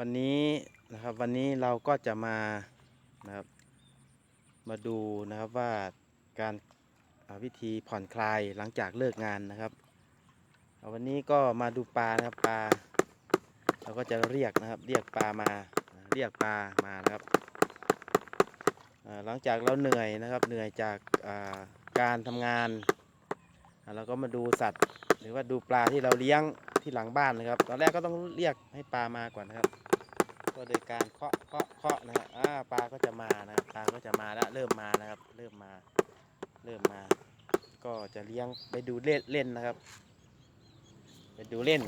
วันนี้นะครับวันนี้เราก็จะมานะครับมาดูนะครับว่าการาวิธีผ่อนคลายหลังจากเลิกงานนะครับ วันนี้ก็มาดูปลานะครับปลาเราก็จะเรียกนะครับเรียกปลามาเรียกปลามานะครับหลังจากเราเหนื่อยนะครับเหนื่อยจากาการทำงานเราก็มาดูสัตว์ หรือว่าดูปลาที่เราเลี้ยงที่หลังบ้านนะครับ ตอนแรกก็ต้องเรียกให้ปลามาก่อนนะครับ ก็โดยการเคาะเคาะเคาะนะครับอ่าปลาก็จะมานะครับปลาก็จะมาแล้วเริ่มมานะครับ เริ่มมา เริ่มมา ก็จะเลี้ยงไปดูเล่นเล่นนะครับ ไปดูเล่น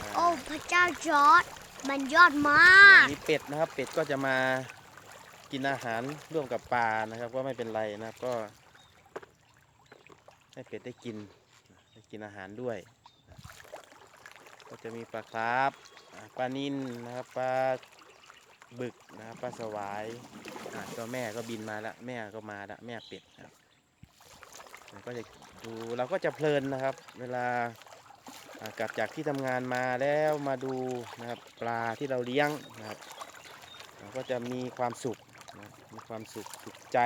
อ่าโอ้พระเจ้าจอร์ดมันยอดมากมีเป็ดนะครับ เป็ดก็จะมากินอาหารร่วมกับปลานะครับ ก็ไม่เป็นไรนะครับก็ ให้เป็ดได้กินได้กินอาหารด้วย ก็จะมีปลาคราฟอ่า ปลานิลนะครับปลาบึกนะครับปลาสวายตัวแม่ก็บินมาแล้วแม่ก็มาแล้วแม่เป็ดนะครับก็จะดูเราก็จะเพลินนะครับ เวลากลับจากที่ทำงานมาแล้วมาดูนะครับปลาที่เราเลี้ยงนะครับเราก็จะมีความสุขนะมีความสุขสุขใจ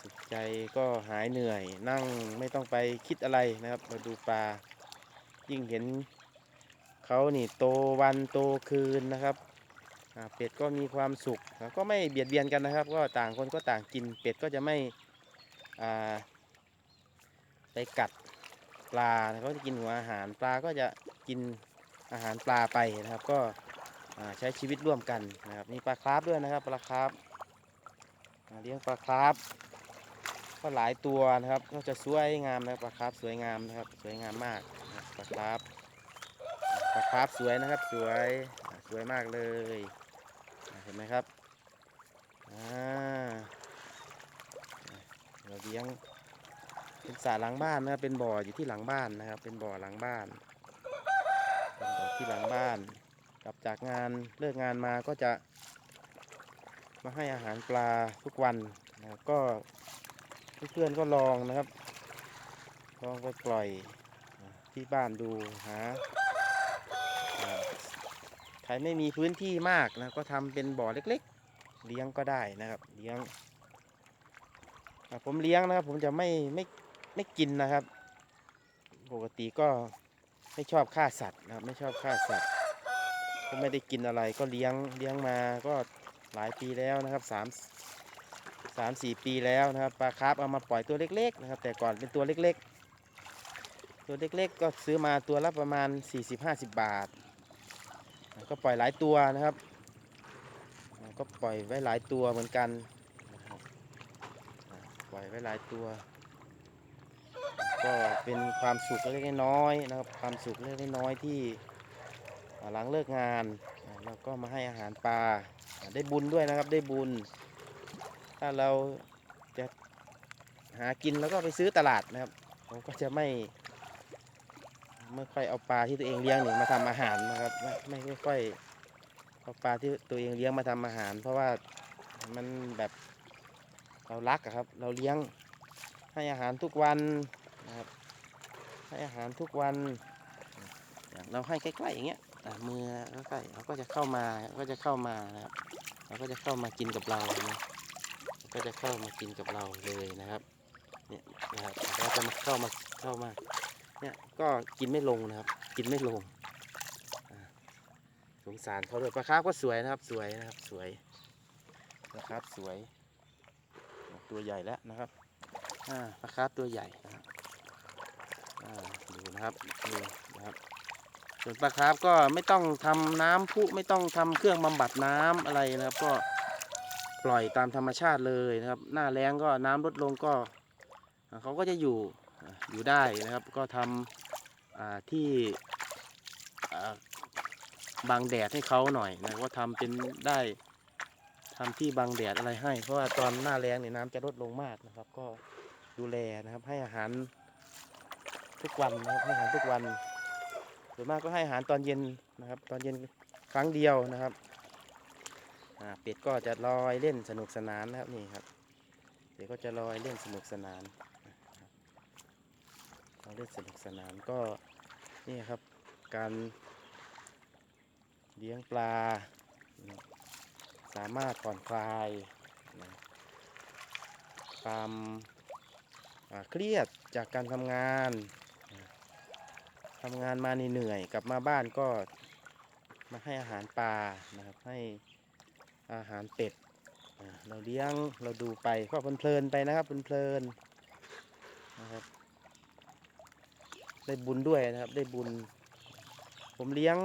สุขใจก็หายเหนื่อยนั่งไม่ต้องไปคิดอะไรนะครับมาดูปลายิ่งเห็น เขานี่โตวันโตคืนนะครับเป็ดก็มีความสุขก็ไม่เบียดเบียนกันนะครับ ก็ต่างคนก็ต่างกินเป็ดก็จะไม่ไปกัดปลาเขาจะกินหัวอาหารปลาก็จะกินอาหารปลาไปนะครับ ก็ใช้ชีวิตร่วมกันนะครับมีปลาคราฟด้วยนะครับ ปลาคราฟเลี้ยงปลาคราฟก็หลายตัวนะครับก็จะสวยงามนะปลาคราฟสวยงามนะครับ สวยงามมากปลาคราฟ ปลาคราฟสวยนะครับสวยสวยมากเลยเห็นไหมครับอ่าเราเลี้ยงเป็นสระหลังบ้านนะครับเป็นบ่ออยู่ที่หลังบ้านนะครับ เป็นบ่อหลังบ้านเป็นบ่อที่หลังบ้านกลับจากงานเลิกงานมาก็จะมาให้อาหารปลาทุกวันนะครับก็เพื่อนๆก็ลองนะครับลองไปปล่อยที่บ้านดูหา รไม่มีพื้นที่มากนะก็ทำเป็นบ่อเล็ก ๆ เลี้ยงก็ได้นะครับ เลี้ยงผมเลี้ยงนะครับ ผมจะไม่ไม่ไม่กินนะครับ ปกติก็ไม่ชอบฆ่าสัตว์นะครับ ไม่ชอบฆ่าสัตว์ก็ไม่ได้กินอะไรก็เลี้ยงเลี้ยงมาก็หลายปีแล้วนะครับสามสามสี่ปีแล้วนะครับปลาคาร์ฟเอามาปล่อยตัวเล็ก ๆ นะครับ แต่ก่อนเป็นตัวเล็ก ๆ ตัวเล็ก ๆ ก็ซื้อมาตัวละประมาณ 40-50 บาทอ่า ก็ปล่อยหลายตัวนะครับ ก็ปล่อยไว้หลายตัวเหมือนกันปล่อยไว้หลายตัว ก็เป็นความสุขเล็กๆน้อยๆนะครับ ความสุขเล็กๆน้อยที่อ่าหลังเลิกงานเราก็มาให้อาหารปลาอ่าได้บุญด้วยนะครับได้บุญ ถ้าเราจะหากินแล้วก็ไปซื้อตลาดนะครับ ผมก็จะไม่ ไม่ค่อยเอาปลาที่ตัวเองเลี้ยงนี่มาทำอาหารนะครับไม่ไม่ไม่ค่อยเอาปลาที่ตัวเองเลี้ยงมาทำอาหาร เพราะว่ามันแบบเรารักครับ เราเลี้ยงให้อาหารทุกวันนะครับ ให้อาหารทุกวันอย่างเราให้ใกล้ๆอย่างเงี้ยอะมือใกล้ๆเขาก็จะเข้ามาก็จะเข้ามานะครับเขาก็จะเข้ามากินกับเรานะก็จะเข้ามากินกับเราเลยนะครับเนี่ยนะครับแล้วจะมาเข้ามาเข้ามา เนี่ยก็กินไม่ลงนะครับ กินไม่ลงสงสารเขาด้วยปลาคาร์ฟก็สวยนะครับ สวยนะครับสวยปลาคาร์ฟสวย ตัวใหญ่แล้วนะครับปลาคาร์ฟตัวใหญ่นะครับดูนะครับนี่นะครับ ส่วนปลาคาร์ฟก็ไม่ต้องทำน้ำพุไม่ต้องทำเครื่องบำบัดน้ำอะไรนะครับ ก็ปล่อยตามธรรมชาติเลยนะครับ หน้าแล้งก็น้ำลดลงก็เขาก็จะอยู่ อยู่ได้นะครับก็ทำที่อ่าบังแดดให้เขาหน่อยนะก็ทำเป็นได้ทำที่บังแดดอะไรให้ เพราะว่าตอนหน้าแล้งเนี่ยน้ำจะลดลงมากนะครับ ก็ดูแลนะครับให้อาหารทุกวันนะครับให้อาหารทุกวันส่วนมากก็ให้อาหารตอนเย็นนะครับ ตอนเย็นครั้งเดียวนะครับเป็ดก็จะลอยเล่นสนุกสนานนะครับนี่ครับเป็ดก็จะลอยเล่นสนุกสนาน เล่นสนุกสนานก็นี่ครับการเลี้ยงปลา สามารถผ่อนคลายความเครียดจากการทำงานทำงานมาเหนื่อยกลับมาบ้านก็มาให้อาหารปลานะครับให้อาหารเป็ดเราเลี้ยงเราดูไปก็เพลินๆไปนะครับเพลินๆนะครับ ได้บุญด้วยนะครับ ได้บุญ ผมเลี้ยง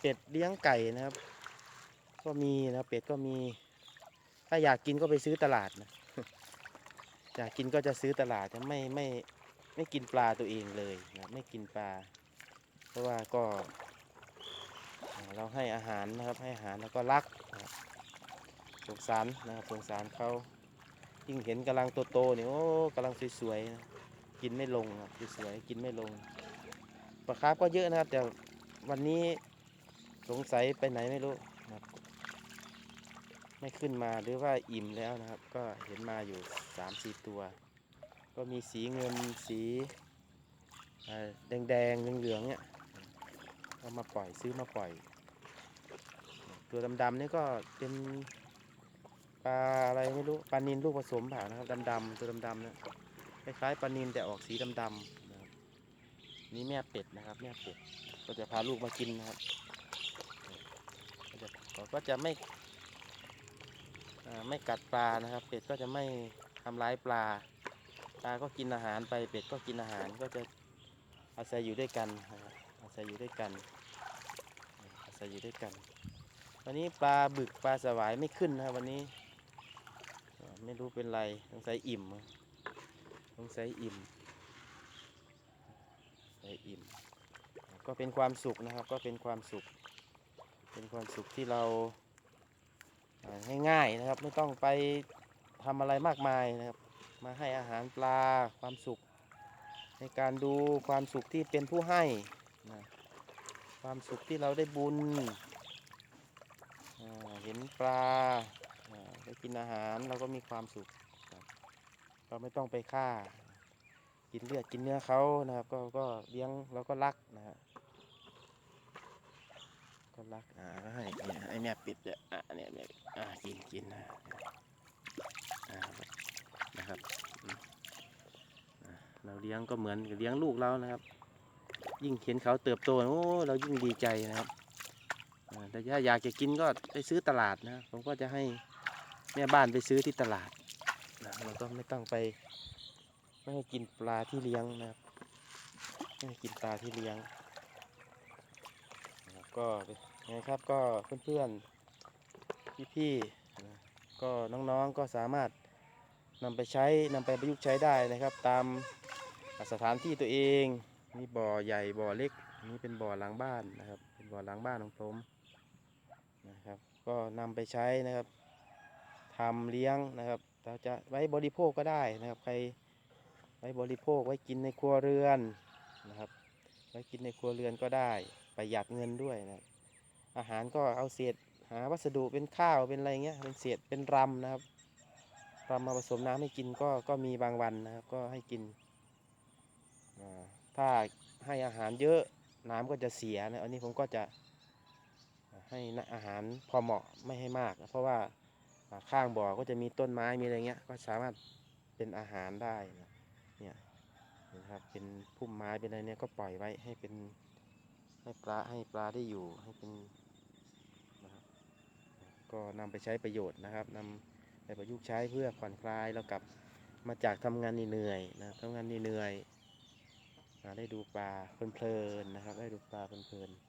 เป็ดเลี้ยงไก่นะครับ ก็มีนะครับเป็ดก็มี ถ้าอยากกินก็ไปซื้อตลาดนะอยากกินก็จะซื้อตลาดจะไม่ไม่ไม่กินปลาตัวเองเลยนะไม่กินปลา เพราะว่าก็ เราให้อาหารนะครับให้อาหารแล้วก็รักสงสารนะครับสงสารเขายิ่งเห็นกำลังโตๆเนี่ยโอ้กำลังสวยๆนะกินไม่ลงครับสวยๆกินไม่ลง ปลาคาร์ฟก็เยอะนะครับ แต่วันนี้สงสัยไปไหนไม่รู้นะครับ ไม่ขึ้นมาหรือว่าอิ่มแล้วนะครับ ก็เห็นมาอยู่สามสี่ตัว ก็มีสีเงินสีเอ่อแดงๆเหลืองๆเนี่ยเอามาปล่อยซื้อมาปล่อย ตัวดำๆนี่ก็เป็นปลาอะไรไม่รู้ปลานินลูกผสมเปล่านะครับดำๆตัวดำๆเนี่ยคล้ายๆปลานินแต่ออกสีดำๆ นี่แม่เป็ดนะครับ แม่เป็ดก็จะพาลูกมากินนะครับก็จะก็จะไม่ไม่กัดปลานะครับ เป็ดก็จะไม่ทำร้ายปลา ปลาก็กินอาหารไปเป็ดก็กินอาหารก็จะอาศัยอยู่ด้วยกันอาศัยอยู่ด้วยกัน อาศัยอยู่ด้วยกัน วันนี้ปลาบึกปลาสวายไม่ขึ้นนะวันนี้ ไม่รู้เป็นไรสงสัยอิ่มสงสัยอิ่ม สงสัยอิ่ม ก็เป็นความสุขนะครับ ก็เป็นความสุข เป็นความสุขที่เราง่ายๆนะครับ ไม่ต้องไปทำอะไรมากมายนะครับ มาให้อาหารปลาความสุข ในการดูความสุขที่เป็นผู้ให้นะความสุขที่เราได้บุญเห็นปลาได้กินอาหารเราก็มีความสุข เราไม่ต้องไปฆ่า กินเลือดกินเนื้อเขานะครับ ก็ก็เลี้ยงเราก็รักนะฮะก็รักอ่าก็ให้เนี่ยไอแม่ปิดเนี่ยอ่าเนี่ยแม่อ่ากินกินนะอ่านะครับเราเลี้ยงก็เหมือนเลี้ยงลูกเรานะครับ ยิ่งเห็นเขาเติบโตโอ้เรายิ่งดีใจนะครับแต่ถ้าอยากจะกินก็ไปซื้อตลาดนะผมก็จะให้แม่บ้านไปซื้อที่ตลาดนะเราก็ไม่ต้องไป ไม่ให้กินปลาที่เลี้ยงนะครับไม่ให้กินปลาที่เลี้ยงนะครับก็ไงครับก็เพื่อนๆพี่ๆนะก็น้องๆก็สามารถนำไปใช้นำไปประยุกต์ใช้ได้นะครับ ตามสถานที่ตัวเองมีบ่อใหญ่บ่อเล็กนี่เป็นบ่อหลังบ้านนะครับ เป็นบ่อหลังบ้านของผมนะครับ ก็นำไปใช้นะครับทำเลี้ยงนะครับเราจะไว้บริโภคก็ได้นะครับ ใคร ว้บริโภคไว้กินในครัวเรือนนะครับ ไว้กินในครัวเรือนก็ได้ประหยัดเงินด้วยนะอาหารก็เอาเศษหาวัสดุเป็นข้าวเป็นอะไรเงี้ยเป็นเศษเป็นรำนะครับรำมาผสมน้ำให้กินก็ก็มีบางวันนะครับก็ให้กินถ้าให้อาหารเยอะน้ำก็จะเสียนะอันนี้ผมก็จะให้อาหารพอเหมาะไม่ให้มาก เพราะว่าข้างบ่อก็จะมีต้นไม้มีอะไรเงี้ยก็สามารถเป็นอาหารได้นะ นะครับ เป็นพุ่มไม้เป็นอะไรเนี่ยก็ปล่อยไว้ให้เป็นให้ปลาให้ปลาได้อยู่ให้เป็นนะครับก็นำไปใช้ประโยชน์นะครับนำไปประยุกต์ใช้เพื่อผ่อนคลายแล้วกลับมาจากทำงานเหนื่อยนะทำงานเหนื่อยๆอ่าได้ดูปลาเพลินๆนะครับ ได้ดูปลาเพลินๆ